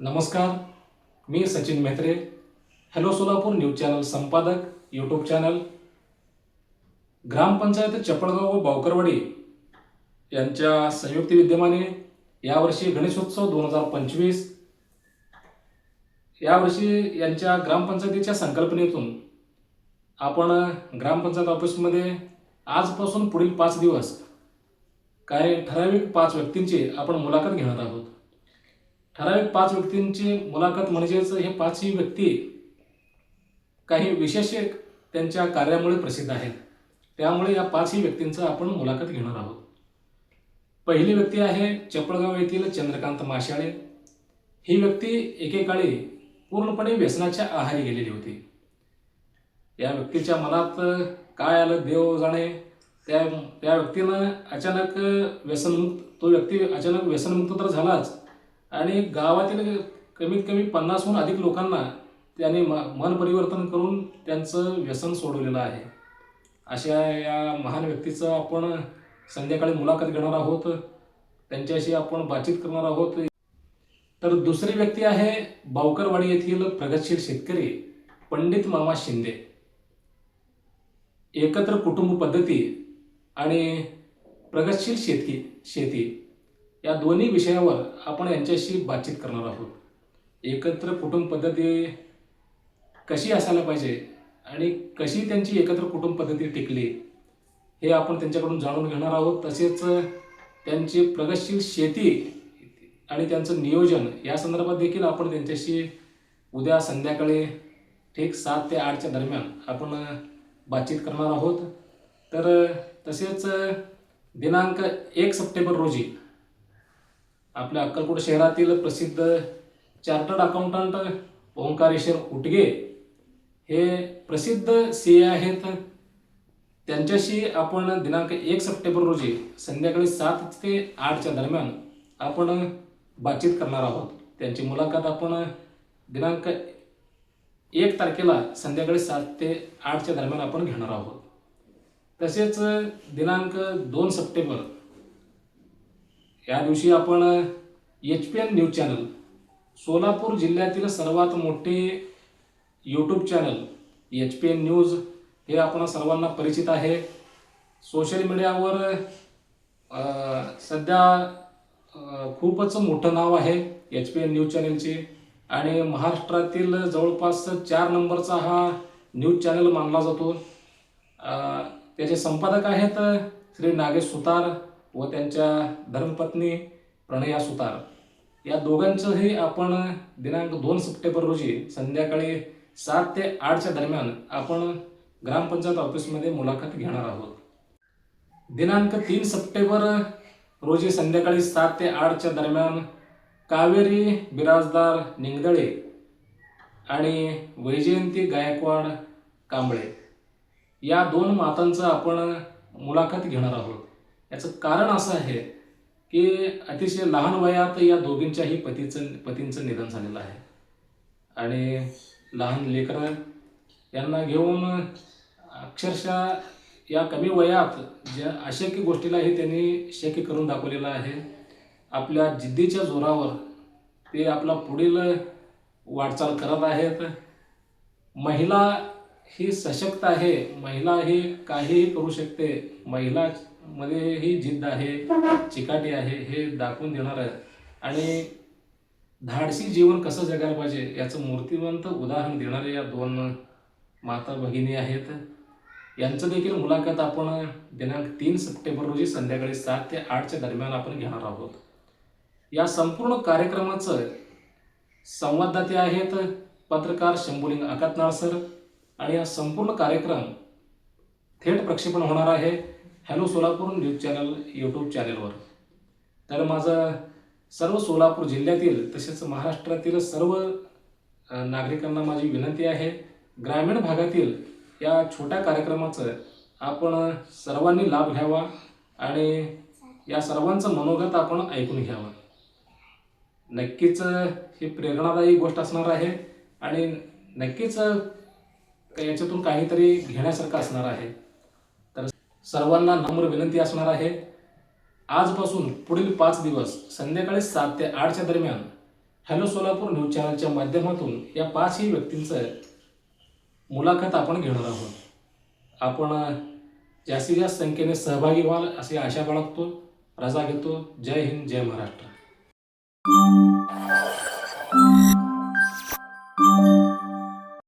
नमस्कार मी Sachin Mehatre. Hello Solapur news channel संपादक YouTube channel. ग्रामपंचायत चपळगाव व बावकरवाडी यांच्या संयुक्त विद्यमाने यावर्षी गणेशोत्सव दोन हजार पंचवीस. यावर्षी यांच्या ग्रामपंचायतीच्या संकल्पनेतून आपण ग्रामपंचायत ऑफिसमध्ये आजपासून पुढील पाच दिवस काही ठराविक पाच व्यक्तींची आपण मुलाखत घेणार आहोत. ठराविक पाच व्यक्तींची मुलाखत म्हणजेच हे पाचही व्यक्ती काही विशेष त्यांच्या कार्यामुळे प्रसिद्ध आहेत. त्यामुळे या पाचही व्यक्तींचं आपण मुलाखत घेणार आहोत. पहिली व्यक्ती आहे चपळगाव येथील चंद्रकांत माशाळे. ही व्यक्ती एकेकाळी पूर्णपणे व्यसनाच्या आहारी गेलेली होती. या व्यक्तीच्या मनात काय आलं देव जाणे. त्या त्या व्यक्तीनं अचानक व्यसनमुक्त तो व्यक्ती अचानक व्यसनमुक्त तर झालाच आणि गावातील कमीत कमी पन्नासहून अधिक लोकांना त्याने म मन परिवर्तन करून त्यांचं व्यसन सोडवलेलं आहे. अशा या महान व्यक्तीचं आपण संध्याकाळी मुलाखत घेणार आहोत. त्यांच्याशी आपण बातचीत करणार आहोत. तर दुसरी व्यक्ती आहे बावकरवाडी येथील प्रगतशील शेतकरी पंडित मामा शिंदे. एकत्र कुटुंब पद्धती आणि प्रगतशील शेतकी शेती. या दोन्ही विषयावर आपण यांच्याशी बातचीत करणार आहोत. एकत्र कुटुंब पद्धती कशी असायला पाहिजे आणि कशी त्यांची एकत्र कुटुंब पद्धती टिकली हे आपण त्यांच्याकडून जाणून घेणार आहोत. तसेच त्यांची प्रगतशील शेती आणि त्यांचं नियोजन या संदर्भात देखील आपण त्यांच्याशी उद्या संध्याकाळी ठीक सात ते आठच्या दरम्यान आपण बातचीत करणार आहोत. तर तसेच दिनांक एक सप्टेंबर रोजी आपल्या अक्कलकोट शहरातील प्रसिद्ध चार्टर्ड अकाउंटंट ओंकारेश्वर उटगे हे प्रसिद्ध सी ए आहेत. त्यांच्याशी आपण दिनांक एक सप्टेंबर रोजी संध्याकाळी सात ते आठच्या दरम्यान आपण बातचीत करणार आहोत. त्यांची मुलाखत आपण दिनांक एक तारखेला संध्याकाळी सात ते आठच्या दरम्यान आपण घेणार आहोत. तसेच दिनांक दोन सप्टेंबर या दिवशी आपण H P N news channel Solapur जिल्ह्यातील सर्वात मोठे YouTube channel H P N news हे आपण सर्वांना परिचित आहे. सोशल मीडियावर सध्या खूपच मोठं नाव आहे एच पी एन न्यूज चॅनलचे. आणि महाराष्ट्रातील जवळपास चार नंबरचा हा न्यूज चॅनल मानला जातो. त्याचे संपादक आहेत श्री नागेश सुतार व त्यांच्या धर्मपत्नी प्रणया सुतार. या दोघांचंही आपण दिनांक दोन सप्टेंबर रोजी संध्याकाळी सात ते आठच्या दरम्यान आपण ग्रामपंचायत ऑफिसमध्ये मुलाखत घेणार आहोत. दिनांक तीन सप्टेंबर रोजी संध्याकाळी सात ते आठच्या दरम्यान कावेरी बिराजदार निंगदळे आणि वैजयंती गायकवाड कांबळे या दोन मातांचं आपण मुलाखत घेणार आहोत. याचं कारण असं आहे की अतिशय लहान वयात या दोघींच्याही पतीचं पतींचं निधन झालेलं आहे. आणि लहान लेकरं यांना घेऊन अक्षरशः या कमी वयात ज्या अशक्य गोष्टीलाही त्यांनी शक्य करून दाखवलेलं आहे. आपल्या जिद्दीच्या जोरावर ते आपला पुढील वाटचाल करत आहेत. महिला ही सशक्त आहे. महिला ही काहीही करू शकते. महिला मध्ये ही जिद्द आहे चिकाटी आहे हे दाखवून देणार आहे. आणि धाडसी जीवन कसं जगायला पाहिजे याचं मूर्तिवंत उदाहरण देणारे या दोन माता भगिनी आहेत. यांचं देखील मुलाखत आपण दिनांक तीन सप्टेंबर रोजी संध्याकाळी सात ते आठच्या दरम्यान आपण घेणार आहोत. या संपूर्ण कार्यक्रमाचं संवाददाते आहेत पत्रकार शंभुलिंग अकातनाळ सर. आणि हा संपूर्ण कार्यक्रम थेट प्रक्षेपण होणार आहे. Hello Solapur news channel YouTube चॅनलवर. तर माझं सर्व सोलापूर जिल्ह्यातील तसेच महाराष्ट्रातील सर्व नागरिकांना माझी विनंती आहे ग्रामीण भागातील या छोट्या कार्यक्रमाचं आपण सर्वांनी लाभ घ्यावा आणि या सर्वांचं मनोगत आपण ऐकून घ्यावं. नक्कीच ही प्रेरणादायी गोष्ट असणार आहे आणि नक्कीच याच्यातून काहीतरी घेण्यासारखं असणार आहे. सर्वांना नम्र विनंती असणार आहे. आजपासून पुढील पाच दिवस संध्याकाळी सात ते आठच्या दरम्यान हॅलो सोलापूर न्यूज चॅनलच्या माध्यमातून या पाचही व्यक्तींचं मुलाखत आपण घेणार आहोत. आपण जास्तीत जास्त संख्येने सहभागी व्हाल अशी आशा बाळगतो. रजा घेतो. जय हिंद जय महाराष्ट्र.